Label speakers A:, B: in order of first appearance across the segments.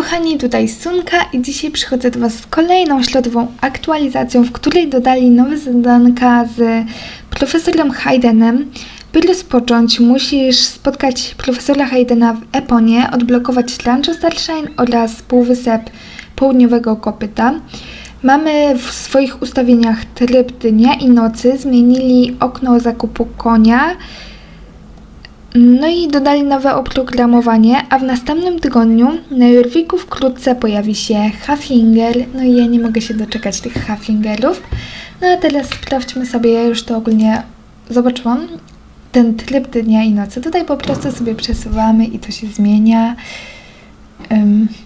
A: kochani, tutaj Sunka i dzisiaj przychodzę do Was z kolejną środową aktualizacją, w której dodali nowe zadanka z profesorem Haydenem. By rozpocząć, musisz spotkać profesora Haydena w Eponie, odblokować Rancho Starshine oraz półwysep południowego kopyta. Mamy w swoich ustawieniach tryb dnia i nocy, zmienili okno zakupu konia, no i dodali nowe oprogramowanie, a w następnym tygodniu na Jorwiku wkrótce pojawi się Haflinger. No i ja nie mogę się doczekać tych Haflingerów. No a teraz sprawdźmy sobie, ja już to ogólnie zobaczyłam, ten tryb dnia i nocy. Tutaj po prostu sobie przesuwamy i to się zmienia. Ym.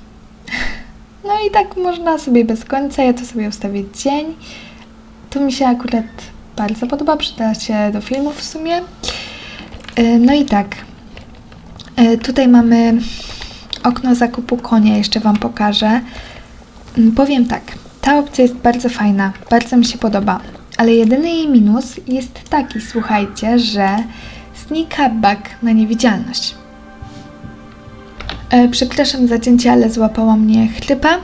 A: No i tak można sobie bez końca, ja to sobie ustawię dzień. To mi się akurat bardzo podoba, przyda się do filmów w sumie. E, No i tak, e, tutaj mamy okno zakupu konia, jeszcze Wam pokażę. Mm, Powiem tak, ta opcja jest bardzo fajna, bardzo mi się podoba, ale jedyny jej minus jest taki, słuchajcie, że znika bug na niewidzialność. E, Przepraszam za cięcie, ale złapała mnie chrypa.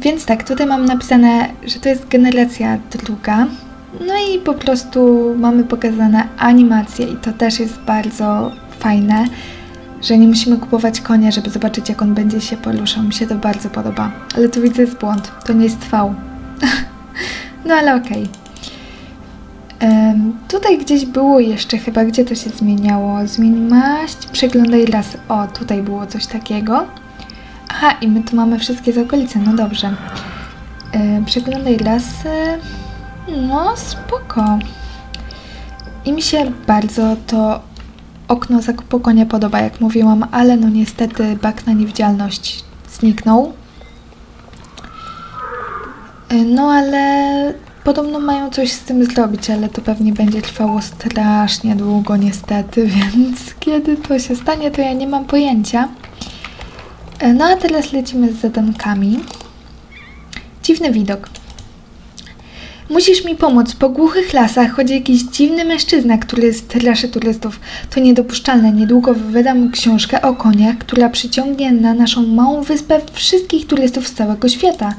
A: Więc tak, tutaj mam napisane, że to jest generacja druga. No i po prostu mamy pokazane animacje i to też jest bardzo fajne, że nie musimy kupować konia, żeby zobaczyć jak on będzie się poruszał. Mi się to bardzo podoba. Ale tu widzę jest błąd, to nie jest V. no ale okej. Em, Tutaj gdzieś było jeszcze chyba, gdzie to się zmieniało. Zmień maść, przeglądaj raz. O, tutaj było coś takiego. Aha, i my tu mamy wszystkie z okolicy, no dobrze. E, przeglądaj lasy. No, spoko. I mi się bardzo to okno zakupu konia podoba, jak mówiłam, ale no niestety bak na niewidzialność zniknął. No ale podobno mają coś z tym zrobić, ale to pewnie będzie trwało strasznie długo niestety, więc kiedy to się stanie, to ja nie mam pojęcia. No a teraz lecimy z zadankami. Dziwny widok. Musisz mi pomóc. Po głuchych lasach chodzi jakiś dziwny mężczyzna, który straszy turystów. To niedopuszczalne. Niedługo wydam książkę o koniach, która przyciągnie na naszą małą wyspę wszystkich turystów z całego świata.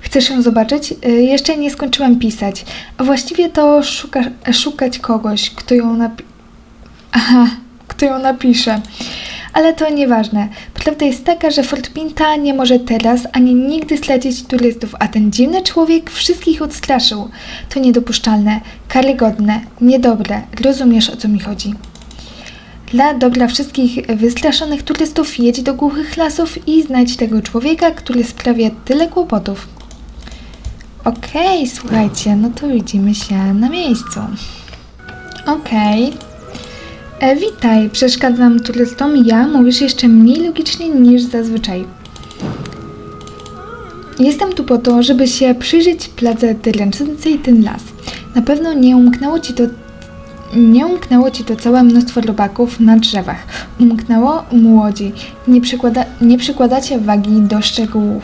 A: Chcesz ją zobaczyć? Y, Jeszcze nie skończyłem pisać. A właściwie to szuka, szukać kogoś, kto ją napi... Aha, kto ją napisze. Ale to nieważne. Prawda jest taka, że Fort Pinta nie może teraz ani nigdy stracić turystów, a ten dziwny człowiek wszystkich odstraszył. To niedopuszczalne, karygodne, niedobre. Rozumiesz o co mi chodzi. Dla dobra wszystkich wystraszonych turystów jedź do głuchych lasów i znajdź tego człowieka, który sprawia tyle kłopotów. Okej, słuchajcie, no to widzimy się na miejscu. Okej. E, witaj, przeszkadzam turystom. Ja mówisz jeszcze mniej logicznie niż zazwyczaj. Jestem tu po to, żeby się przyjrzeć pladze dręczącej ten las. Na pewno nie umknęło ci to. Nie umknęło ci to całe mnóstwo robaków na drzewach. Umknęło młodzi. Nie, przykłada, nie przykładacie wagi do szczegółów.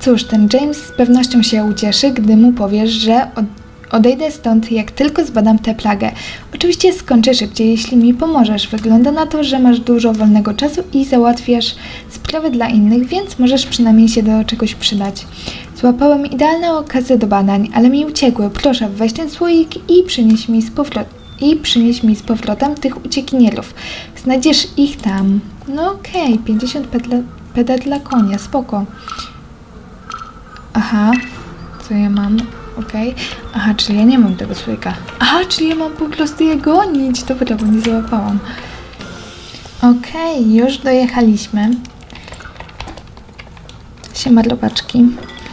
A: Cóż, ten James z pewnością się ucieszy, gdy mu powiesz, że od, odejdę stąd, jak tylko zbadam tę plagę. Oczywiście skończę szybciej, jeśli mi pomożesz. Wygląda na to, że masz dużo wolnego czasu i załatwiasz sprawy dla innych, więc możesz przynajmniej się do czegoś przydać. Złapałem idealne okazy do badań, ale mi uciekły. Proszę, weź ten słoik i przynieś mi z powrotem. I przynieś mi z powrotem tych uciekinierów. Znajdziesz ich tam. No okej, 50 pedla, peda dla konia, spoko. Aha, co ja mam? Okej. Aha, czyli ja nie mam tego słoika. Aha, czyli ja mam po prostu je gonić. Dobra, bo nie załapałam. Okej, już dojechaliśmy. Siema robaczki.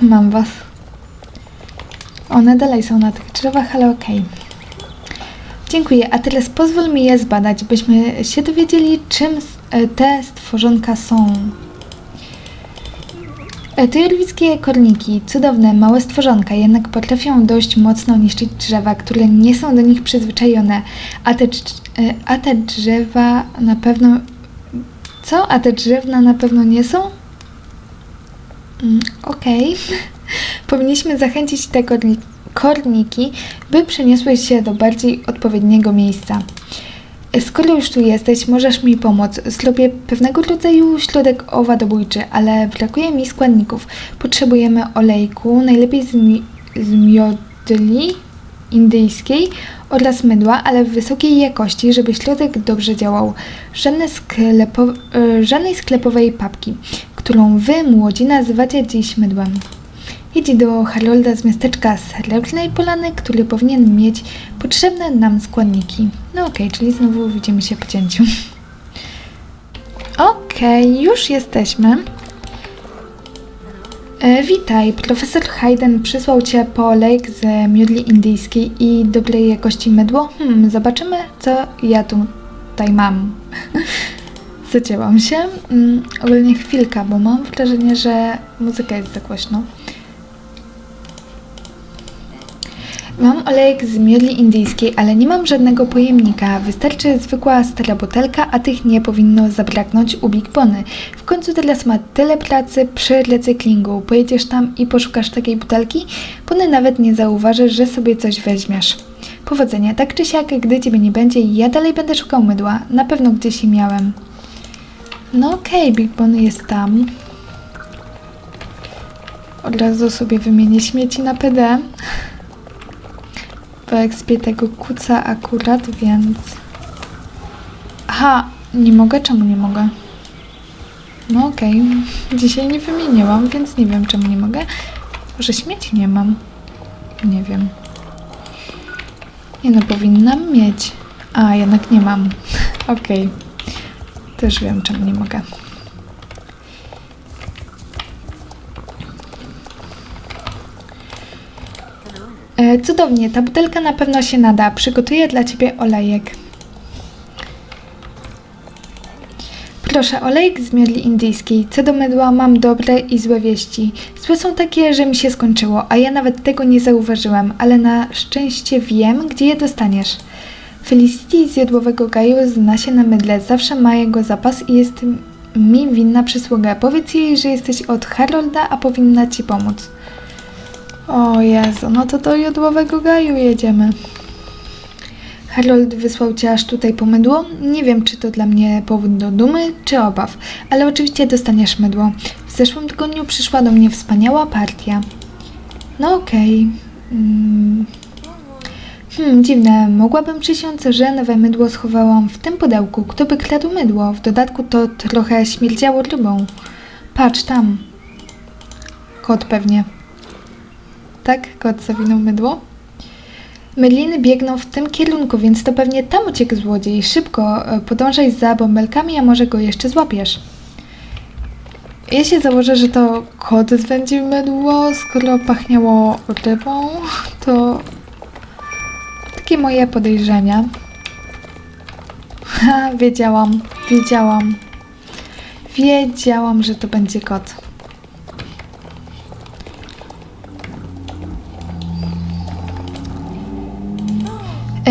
A: Mam was. One dalej są na tych drzewach, ale okej. Dziękuję, a teraz pozwól mi je zbadać, byśmy się dowiedzieli, czym e, te stworzonka są. E, To jorwickie korniki, cudowne, małe stworzonka, jednak potrafią dość mocno niszczyć drzewa, które nie są do nich przyzwyczajone, a te, e, a te drzewa na pewno... Co? A te drzewna na pewno nie są? Mm, Okej. Powinniśmy zachęcić te korni- korniki, by przeniosły się do bardziej odpowiedniego miejsca. Skoro już tu jesteś, możesz mi pomóc. Zrobię pewnego rodzaju środek owadobójczy, ale brakuje mi składników. Potrzebujemy olejku, najlepiej z, z miodli indyjskiej oraz mydła, ale w wysokiej jakości, żeby środek dobrze działał. Żadne sklepo, e, żadnej sklepowej papki, którą wy, młodzi, nazywacie dziś mydłem. Idź do Harolda z miasteczka Srebrnej Polany, który powinien mieć potrzebne nam składniki. No okej, czyli znowu widzimy się po cięciu. Okej, już jesteśmy. E, witaj, profesor Hayden przysłał cię po olejk z miodli indyjskiej i dobrej jakości mydło. Hmm, zobaczymy, co ja tutaj mam. Zacięłam się. Mm, ogólnie chwilka, bo mam wrażenie, że muzyka jest za głośno. Mam olejek z miodli indyjskiej, ale nie mam żadnego pojemnika. Wystarczy zwykła stara butelka, a tych nie powinno zabraknąć u Big Bony. W końcu teraz ma tyle pracy przy recyklingu. Pojedziesz tam i poszukasz takiej butelki? Bony nawet nie zauważy, że sobie coś weźmiesz. Powodzenia, tak czy siak, gdy ciebie nie będzie, ja dalej będę szukał mydła. Na pewno gdzieś je miałem. No okej, Big Bony jest tam. Od razu sobie wymienię śmieci na PD po ekspie tego kuca akurat, więc... Aha, nie mogę? Czemu nie mogę? No okej, dzisiaj nie wymieniłam, więc nie wiem czemu nie mogę. Może śmieci nie mam? Nie wiem. Nie no, powinnam mieć. A, jednak nie mam. Okej. Też wiem czemu nie mogę. Cudownie, ta butelka na pewno się nada. Przygotuję dla ciebie olejek. Proszę, olejek z miodli indyjskiej. Co do mydła, mam dobre i złe wieści. Złe są takie, że mi się skończyło, a ja nawet tego nie zauważyłem, ale na szczęście wiem, gdzie je dostaniesz. Felicity z jodłowego gaju zna się na mydle, zawsze ma jego zapas i jest mi winna przysługę. Powiedz jej, że jesteś od Harolda, a powinna ci pomóc. O Jezu, no to do jodłowego gaju jedziemy. Harold wysłał cię aż tutaj po mydło. Nie wiem, czy to dla mnie powód do dumy, czy obaw, ale oczywiście dostaniesz mydło. W zeszłym tygodniu przyszła do mnie wspaniała partia. No okej. Mm. Hmm, dziwne. Mogłabym przysiąc, że nowe mydło schowałam w tym pudełku. Kto by kradł mydło? W dodatku to trochę śmierdziało rybą. Patrz tam. Kot pewnie. Tak, kot zawinął mydło. Mydliny biegną w tym kierunku, więc to pewnie tam uciekł złodziej. Szybko e, podążaj za bąbelkami, a może go jeszcze złapiesz. Ja się założę, że to kot zwędził mydło, skoro pachniało rybą, to takie moje podejrzenia. Ha, wiedziałam, wiedziałam. Wiedziałam, że to będzie kot.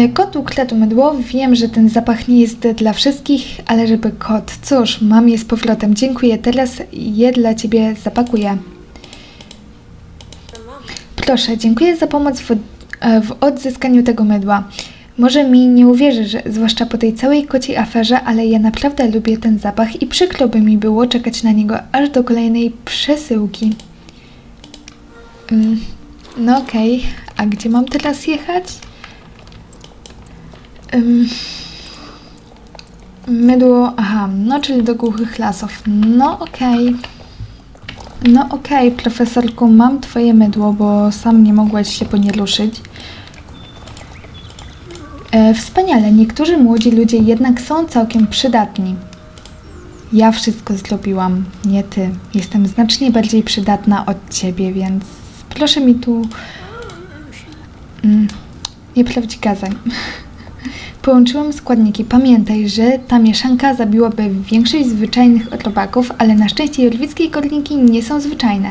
A: E, Kot ukradł mydło. Wiem, że ten zapach nie jest dla wszystkich, ale żeby kot. Cóż, mam je z powrotem. Dziękuję. Teraz je dla ciebie zapakuję. Proszę, dziękuję za pomoc w, e, w odzyskaniu tego mydła. Może mi nie uwierzysz, zwłaszcza po tej całej kociej aferze, ale ja naprawdę lubię ten zapach i przykro by mi było czekać na niego aż do kolejnej przesyłki. Mm, no okej, a gdzie mam teraz jechać? Ym, mydło, aha, no czyli do głuchych lasów. No okej. No okej, profesorku, mam twoje mydło, bo sam nie mogłaś się po nie ruszyć. E, wspaniale, niektórzy młodzi ludzie jednak są całkiem przydatni. Ja wszystko zrobiłam, nie ty. Jestem znacznie bardziej przydatna od ciebie, więc proszę mi tu mm, nie plewć gazań. Połączyłam składniki. Pamiętaj, że ta mieszanka zabiłaby większość zwyczajnych robaków, ale na szczęście jorwickie korniki nie są zwyczajne.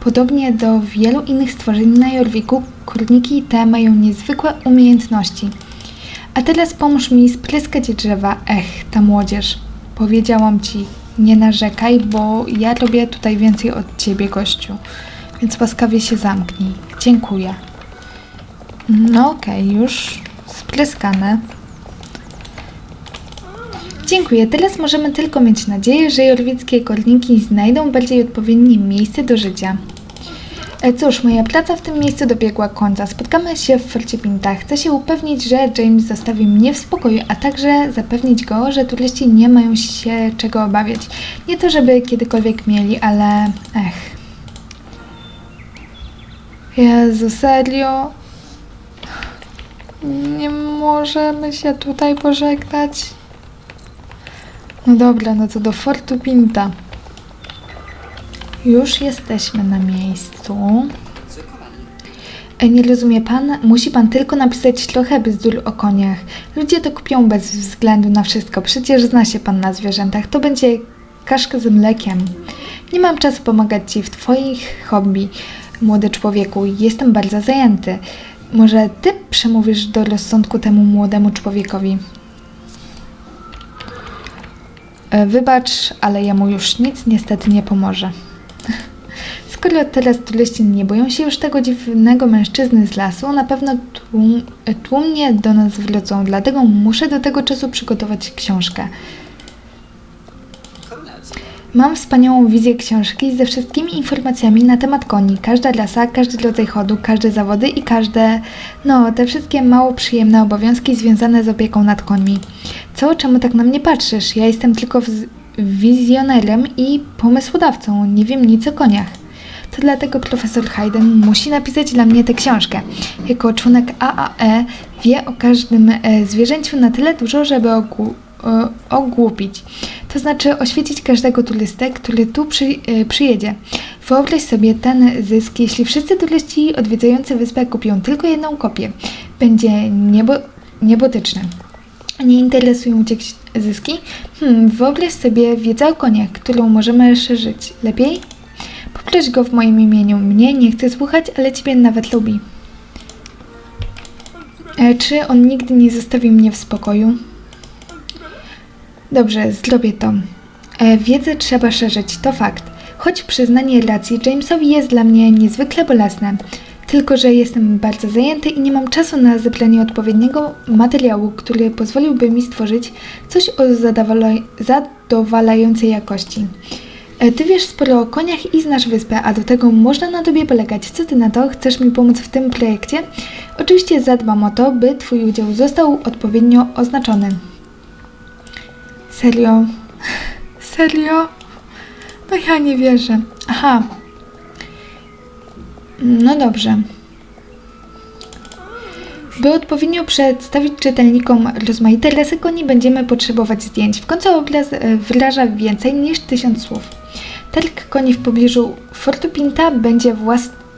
A: Podobnie do wielu innych stworzeń na Jorwiku, korniki te mają niezwykłe umiejętności. A teraz pomóż mi spryskać drzewa. Ech, ta młodzież. Powiedziałam ci, nie narzekaj, bo ja robię tutaj więcej od ciebie, gościu. Więc łaskawie się zamknij. Dziękuję. No okej, już spryskane. Dziękuję. Teraz możemy tylko mieć nadzieję, że jorwickie korniki znajdą bardziej odpowiednie miejsce do życia. E, Cóż, moja praca w tym miejscu dobiegła końca. Spotkamy się w Forcie Pinta. Chcę się upewnić, że James zostawi mnie w spokoju, a także zapewnić go, że turyści nie mają się czego obawiać. Nie to, żeby kiedykolwiek mieli, ale... Ech. Jezu, serio? Nie możemy się tutaj pożegnać? No dobra, no to do Fortu Pinta. Już jesteśmy na miejscu. E, Nie rozumie pan? Musi pan tylko napisać trochę bzdur o koniach. Ludzie to kupią bez względu na wszystko. Przecież zna się pan na zwierzętach. To będzie kaszka z mlekiem. Nie mam czasu pomagać ci w twoich hobby, młody człowieku. Jestem bardzo zajęty. Może ty przemówisz do rozsądku temu młodemu człowiekowi? E, Wybacz, ale jemu już nic niestety nie pomoże. Skoro teraz turyści nie boją się już tego dziwnego mężczyzny z lasu, na pewno tłum, tłumnie do nas wrócą, dlatego muszę do tego czasu przygotować książkę. Mam wspaniałą wizję książki ze wszystkimi informacjami na temat koni. Każda rasa, każdy rodzaj chodu, każde zawody i każde, no, te wszystkie mało przyjemne obowiązki związane z opieką nad końmi. Co, czemu tak na mnie patrzysz? Ja jestem tylko wizjonerem i pomysłodawcą, nie wiem nic o koniach. To dlatego profesor Hayden musi napisać dla mnie tę książkę. Jako członek AAE wie o każdym e, zwierzęciu na tyle dużo, żeby e, ogłupić. To znaczy oświecić każdego turystę, który tu przy, e, przyjedzie. Wyobraź sobie ten zysk, jeśli wszyscy turyści odwiedzający wyspę kupią tylko jedną kopię. Będzie niebo, niebotyczny. Nie interesują Cię zyski? Hmm, wyobraź sobie wiedzę o koniach, którą możemy szerzyć. Lepiej? Poproś go w moim imieniu. Mnie nie chce słuchać, ale Ciebie nawet lubi. E, czy on nigdy nie zostawi mnie w spokoju? Dobrze, zrobię to. E, wiedzę trzeba szerzyć, to fakt. Choć przyznanie racji Jamesowi jest dla mnie niezwykle bolesne. Tylko, że jestem bardzo zajęty i nie mam czasu na zebranie odpowiedniego materiału, który pozwoliłby mi stworzyć coś o zadowala- zadowalającej jakości. E, Ty wiesz sporo o koniach i znasz wyspę, a do tego można na tobie polegać. Co ty na to? Chcesz mi pomóc w tym projekcie? Oczywiście zadbam o to, by twój udział został odpowiednio oznaczony. Serio? Serio? No ja nie wierzę. Aha. No dobrze. By odpowiednio przedstawić czytelnikom rozmaite rasy koni, będziemy potrzebować zdjęć. W końcu obraz wyraża więcej niż tysiąc słów. Targ koni w pobliżu Fortu Pinta będzie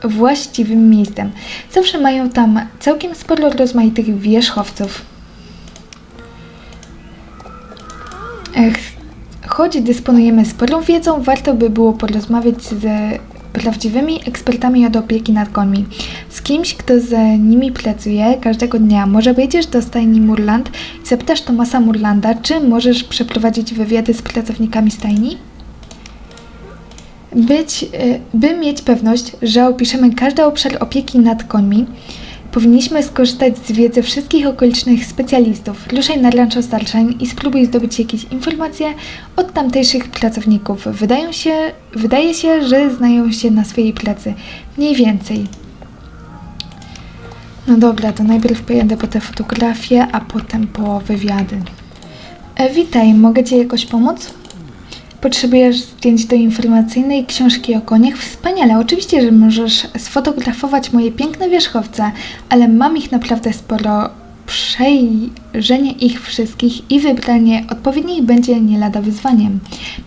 A: właściwym miejscem. Zawsze mają tam całkiem sporo rozmaitych wierzchowców. Choć dysponujemy sporą wiedzą, warto by było porozmawiać z prawdziwymi ekspertami od opieki nad końmi. Z kimś, kto z nimi pracuje każdego dnia. Może wejdziesz do stajni Murland i zapytasz Tomasa Murlanda, czy możesz przeprowadzić wywiady z pracownikami stajni? Być, y, by mieć pewność, że opiszemy każdy obszar opieki nad końmi, powinniśmy skorzystać z wiedzy wszystkich okolicznych specjalistów. Ruszaj na Rancho Starshine i spróbuj zdobyć jakieś informacje od tamtejszych pracowników. Wydają się, wydaje się, że znają się na swojej pracy. Mniej więcej. No dobra, to najpierw pojadę po te fotografie, a potem po wywiady. E, witaj, mogę Ci jakoś pomóc? Potrzebujesz zdjęć do informacyjnej książki o koniach? Wspaniale, oczywiście, że możesz sfotografować moje piękne wierzchowce, ale mam ich naprawdę sporo. Przejrzenie ich wszystkich i wybranie odpowiednich będzie nie lada wyzwaniem.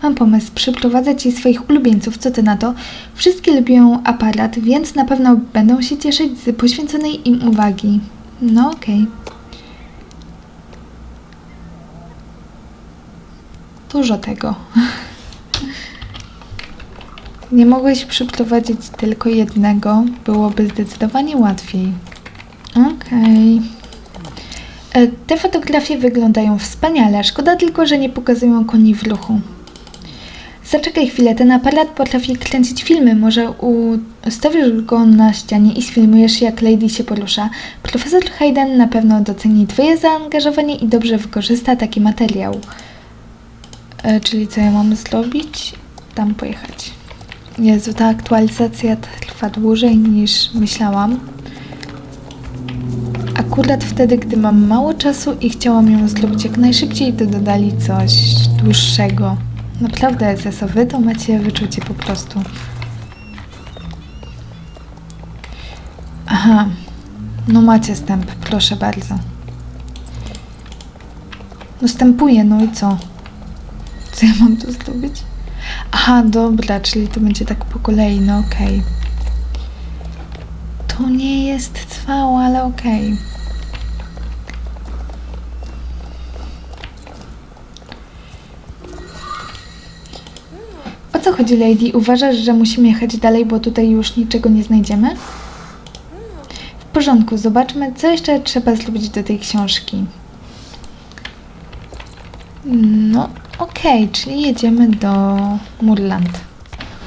A: Mam pomysł, przyprowadzę Ci swoich ulubieńców, co Ty na to? Wszystkie lubią aparat, więc na pewno będą się cieszyć z poświęconej im uwagi. No okej. Dużo tego. Nie mogłeś przyprowadzić tylko jednego, byłoby zdecydowanie łatwiej. Okej. E, Te fotografie wyglądają wspaniale, szkoda tylko, że nie pokazują koni w ruchu. Zaczekaj chwilę, ten aparat potrafi kręcić filmy. Może ustawisz go na ścianie i sfilmujesz, jak Lady się porusza. Profesor Hayden na pewno doceni Twoje zaangażowanie i dobrze wykorzysta taki materiał. E, czyli co ja mam zrobić? Tam pojechać. Jezu, ta aktualizacja trwa dłużej niż myślałam. Akurat wtedy, gdy mam mało czasu i chciałam ją zrobić jak najszybciej, to dodali coś dłuższego. Naprawdę, SS-o, wy to macie wyczucie po prostu. Aha, no macie stęp, proszę bardzo. No stępuję, no i co? Co ja mam tu zrobić? Aha, dobra, czyli to będzie tak po kolei, no okej. To nie jest trwałe, ale okej. O co chodzi, Lady? Uważasz, że musimy jechać dalej, bo tutaj już niczego nie znajdziemy? W porządku, zobaczmy, co jeszcze trzeba zrobić do tej książki. No, okej, czyli jedziemy do Murland.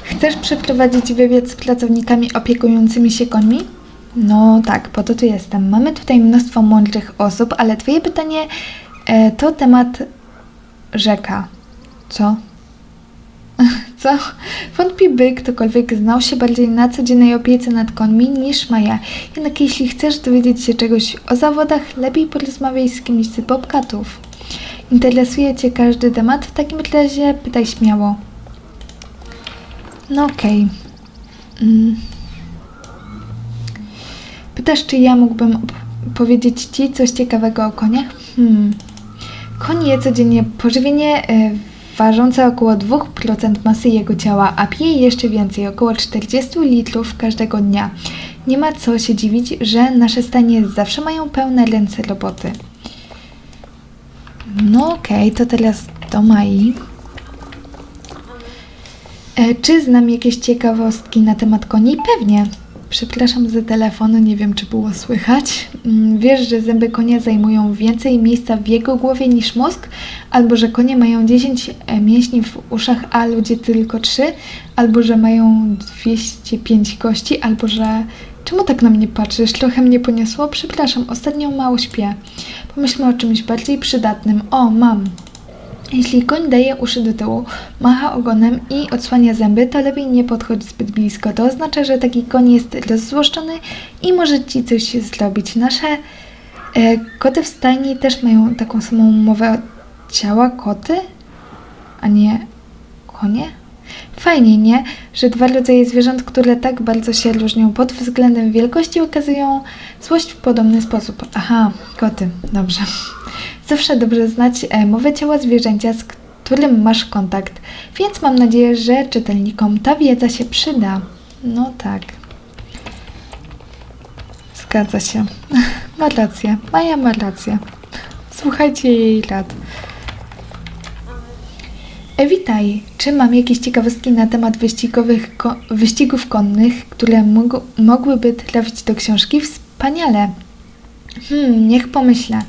A: Chcesz przeprowadzić wywiad z pracownikami opiekującymi się końmi? No tak, po to tu jestem. Mamy tutaj mnóstwo mądrych osób, ale twoje pytanie e, to temat rzeka. Co? Co? Wątpi by ktokolwiek znał się bardziej na codziennej opiece nad końmi niż Maja. Jednak jeśli chcesz dowiedzieć się czegoś o zawodach, lepiej porozmawiaj z kimś z bobcatów. Interesuje Cię każdy temat? W takim razie pytaj śmiało. No okej. Mm. Pytasz, czy ja mógłbym powiedzieć Ci coś ciekawego o koniach? Hmm. Koń je codziennie pożywienie y, ważące około 2% masy jego ciała, a pije jeszcze więcej, około 40 litrów każdego dnia. Nie ma co się dziwić, że nasze stanie zawsze mają pełne ręce roboty. No okej, to teraz do Mai. E, czy znam jakieś ciekawostki na temat koni? Pewnie. Przepraszam za telefon, nie wiem czy było słychać. Mm, Wiesz, że zęby konia zajmują więcej miejsca w jego głowie niż mózg? Albo że konie mają 10 mięśni w uszach, a ludzie tylko 3? Albo że mają 205 kości? Albo że... Czemu tak na mnie patrzysz? Trochę mnie poniosło? Przepraszam, ostatnio mało śpię. Pomyślmy o czymś bardziej przydatnym. O, mam. Jeśli koń daje uszy do tyłu, macha ogonem i odsłania zęby, to lepiej nie podchodź zbyt blisko. To oznacza, że taki koń jest rozzłoszczony i może ci coś zrobić. Nasze e, koty w stajni też mają taką samą mowę ciała koty, a nie konie? Fajnie, nie? Że dwa rodzaje zwierząt, które tak bardzo się różnią pod względem wielkości, okazują złość w podobny sposób. Aha, koty, dobrze. Zawsze dobrze znać e, mowę ciała zwierzęcia, z którym masz kontakt, więc mam nadzieję, że czytelnikom ta wiedza się przyda. No tak. Zgadza się. Ma rację. Maja ma rację. Słuchajcie jej rad. Witaj. Czy mam jakieś ciekawostki na temat wyścigowych ko- wyścigów konnych, które mogą- mogłyby trafić do książki? Wspaniale. Hmm, niech pomyślę.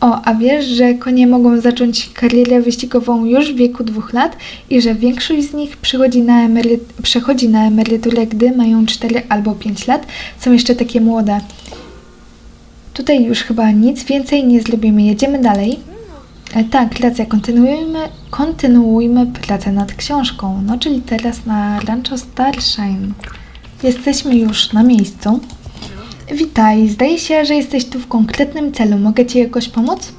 A: O, a wiesz, że konie mogą zacząć karierę wyścigową już w wieku dwóch lat i że większość z nich przychodzi na przechodzi na emeryturę, gdy mają 4 albo 5 lat? Są jeszcze takie młode. Tutaj już chyba nic więcej nie zrobimy. Jedziemy dalej. E, tak, racja, kontynuujmy, kontynuujmy pracę nad książką. No, czyli teraz na Rancho Starshine. Jesteśmy już na miejscu. Witaj, zdaje się, że jesteś tu w konkretnym celu. Mogę Ci jakoś pomóc?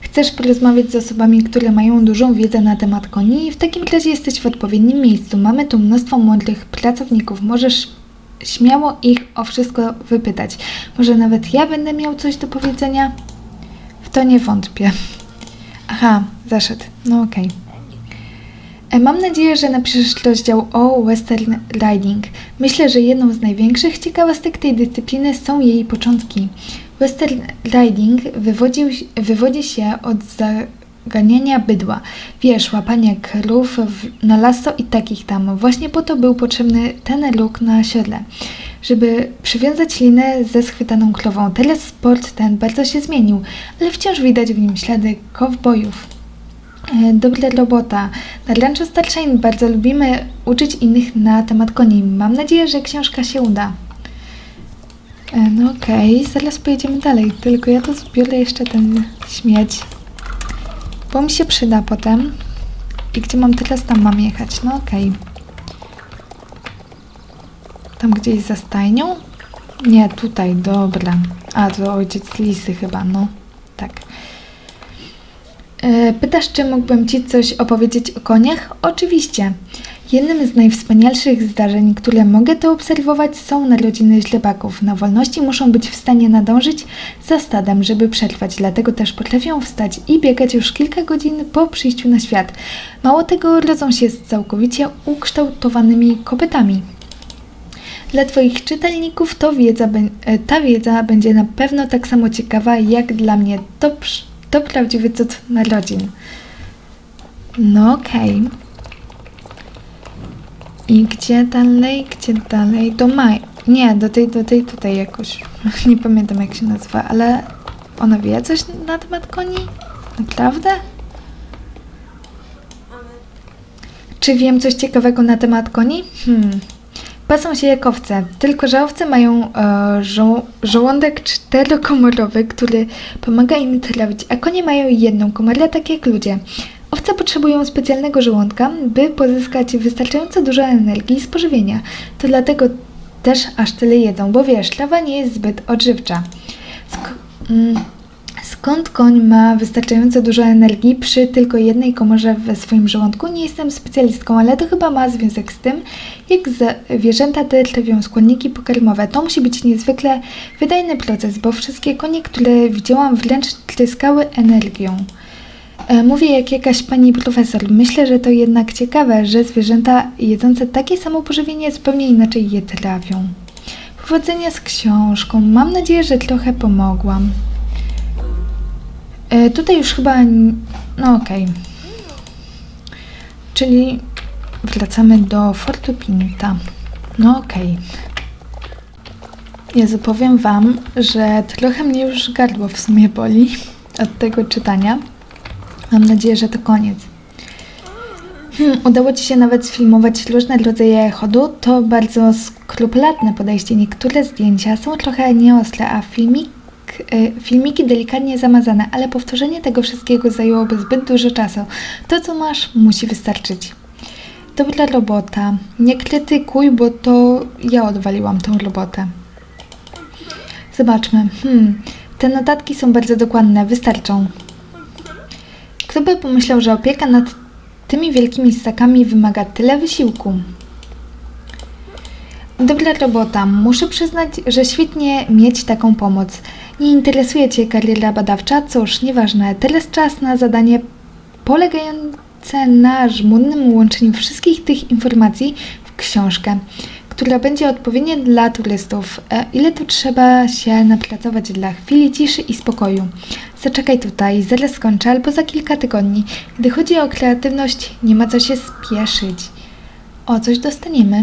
A: Chcesz porozmawiać z osobami, które mają dużą wiedzę na temat koni? W takim razie jesteś w odpowiednim miejscu. Mamy tu mnóstwo mądrych pracowników. Możesz śmiało ich o wszystko wypytać. Może nawet ja będę miał coś do powiedzenia? To nie wątpię. Aha, zaszedł. No okej. E, Mam nadzieję, że napiszesz rozdział o Western Riding. Myślę, że jedną z największych ciekawostek tej dyscypliny są jej początki. Western Riding wywodził, wywodzi się od zaganiania bydła. Wiesz, łapania krów na lasso i takich tam. Właśnie po to był potrzebny ten róg na siodle, żeby przywiązać linę ze schwytaną krową. Teraz sport ten bardzo się zmienił, ale wciąż widać w nim ślady kowbojów. E, Dobra robota. Na Rancho Starshine bardzo lubimy uczyć innych na temat koni. Mam nadzieję, że książka się uda. E, No okej, zaraz pojedziemy dalej. Tylko ja to zbiorę jeszcze ten śmieć. bo mi się przyda potem. I gdzie mam teraz, tam mam jechać. No okej. Tam gdzieś za stajnią? Nie, tutaj, dobra. A, to ojciec Lisy chyba, no. Tak. E, Pytasz, czy mógłbym Ci coś opowiedzieć o koniach? Oczywiście. Jednym z najwspanialszych zdarzeń, które mogę tu obserwować, są narodziny źlebaków. Na wolności muszą być w stanie nadążyć za stadem, żeby przetrwać, dlatego też potrafią wstać i biegać już kilka godzin po przyjściu na świat. Mało tego, rodzą się z całkowicie ukształtowanymi kopytami. Dla Twoich czytelników to wiedza, e, ta wiedza będzie na pewno tak samo ciekawa jak dla mnie. To, to prawdziwy cud narodzin. No okej. I gdzie dalej? Gdzie dalej? Do Maj. Nie, do tej, do tej tutaj jakoś. Nie pamiętam jak się nazywa, ale ona wie coś na temat koni? Naprawdę? Czy wiem coś ciekawego na temat koni? Hmm. Pasą się jak owce, tylko że owce mają e, żo- żołądek czterokomorowy, który pomaga im trawić, a konie mają jedną komorę, tak jak ludzie. Owce potrzebują specjalnego żołądka, by pozyskać wystarczająco dużo energii i spożywienia. To dlatego też aż tyle jedzą, bo wiesz, trawa nie jest zbyt odżywcza. Sk- mm, Skąd koń ma wystarczająco dużo energii przy tylko jednej komorze we swoim żołądku? Nie jestem specjalistką, ale to chyba ma związek z tym, jak zwierzęta te trawią składniki pokarmowe. To musi być niezwykle wydajny proces, bo wszystkie konie, które widziałam, wręcz tryskały energią. E, Mówię jak jakaś pani profesor. Myślę, że to jednak ciekawe, że zwierzęta jedzące takie samo pożywienie zupełnie inaczej je trawią. Powodzenia z książką. Mam nadzieję, że trochę pomogłam. E, tutaj już chyba. No okej. Czyli wracamy do Fortu Pinta. No okej. Jezu, powiem Wam, że trochę mnie już gardło w sumie boli od tego czytania. Mam nadzieję, że to koniec. Hmm, udało Ci się nawet sfilmować różne rodzaje chodu. To bardzo skrupulatne podejście. Niektóre zdjęcia są trochę nieostre, a filmik, e, filmiki delikatnie zamazane, ale powtórzenie tego wszystkiego zajęłoby zbyt dużo czasu. To, co masz, musi wystarczyć. Dobra robota. Nie krytykuj, bo to ja odwaliłam tą robotę. Zobaczmy. Hmm, te notatki są bardzo dokładne, wystarczą. Kto by pomyślał, że opieka nad tymi wielkimi ssakami wymaga tyle wysiłku? Dobra robota. Muszę przyznać, że świetnie mieć taką pomoc. Nie interesuje Cię kariera badawcza? Cóż, nieważne. Teraz czas na zadanie polegające na żmudnym łączeniu wszystkich tych informacji w książkę, która będzie odpowiednia dla turystów. E, ile tu trzeba się napracować dla chwili ciszy i spokoju? Zaczekaj tutaj, zaraz skończę, albo za kilka tygodni. Gdy chodzi o kreatywność, nie ma co się spieszyć. O, coś dostaniemy.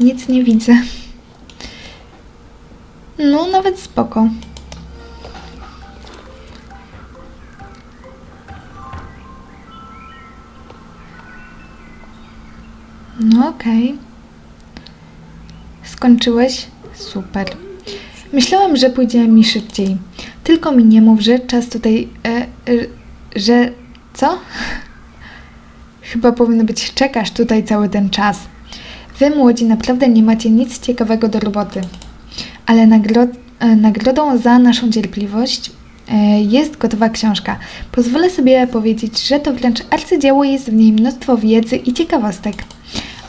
A: Nic nie widzę. No, nawet spoko. No okej. Skończyłeś? Super. Myślałam, że pójdzie mi szybciej. Tylko mi nie mów, że czas tutaj. E, e, że. co? Chyba powinno być czekasz tutaj cały ten czas. Wy, młodzi, naprawdę nie macie nic ciekawego do roboty. Ale nagro, e, nagrodą za naszą cierpliwość e, jest gotowa książka. Pozwolę sobie powiedzieć, że to wręcz arcydzieło, jest w niej mnóstwo wiedzy i ciekawostek.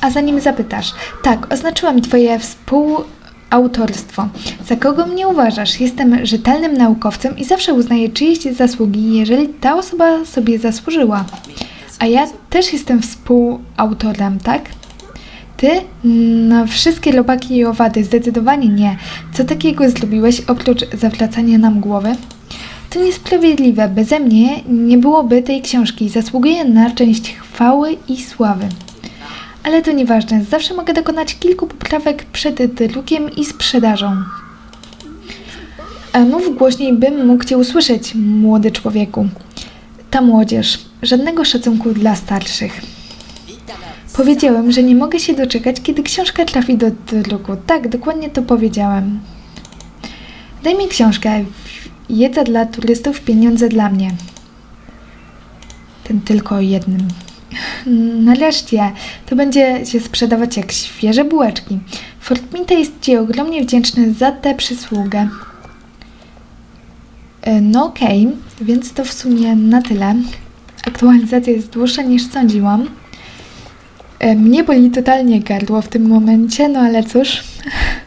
A: A zanim zapytasz, tak, oznaczyłam Twoje współautorstwo. Za kogo mnie uważasz? Jestem rzetelnym naukowcem i zawsze uznaję czyjeś zasługi, jeżeli ta osoba sobie zasłużyła. A ja też jestem współautorem, tak? Ty? Na wszystkie robaki i owady zdecydowanie nie. Co takiego zrobiłeś oprócz zawracania nam głowy? To niesprawiedliwe. Beze mnie nie byłoby tej książki. Zasługuję na część chwały i sławy. Ale to nieważne. Zawsze mogę dokonać kilku poprawek przed drukiem i sprzedażą. E, Mów głośniej, bym mógł Cię usłyszeć, młody człowieku. Ta młodzież. Żadnego szacunku dla starszych. Powiedziałem, że nie mogę się doczekać, kiedy książka trafi do druku. Tak, dokładnie to powiedziałem. Daj mi książkę. Jedza dla turystów, pieniądze dla mnie. ten tylko jednym. Nareszcie, to będzie się sprzedawać jak świeże bułeczki. Fortmita jest Ci ogromnie wdzięczny za tę przysługę. E, No okej, więc to w sumie na tyle. Aktualizacja jest dłuższa niż sądziłam. E, Mnie boli totalnie gardło w tym momencie, no ale cóż.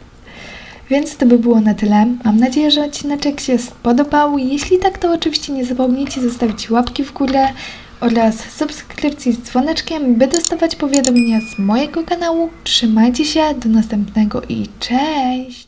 A: Więc to by było na tyle. Mam nadzieję, że odcinek się spodobał. Jeśli tak, to oczywiście nie zapomnijcie zostawić łapki w górę oraz subskrypcji z dzwoneczkiem, by dostawać powiadomienia z mojego kanału. Trzymajcie się, do następnego i cześć!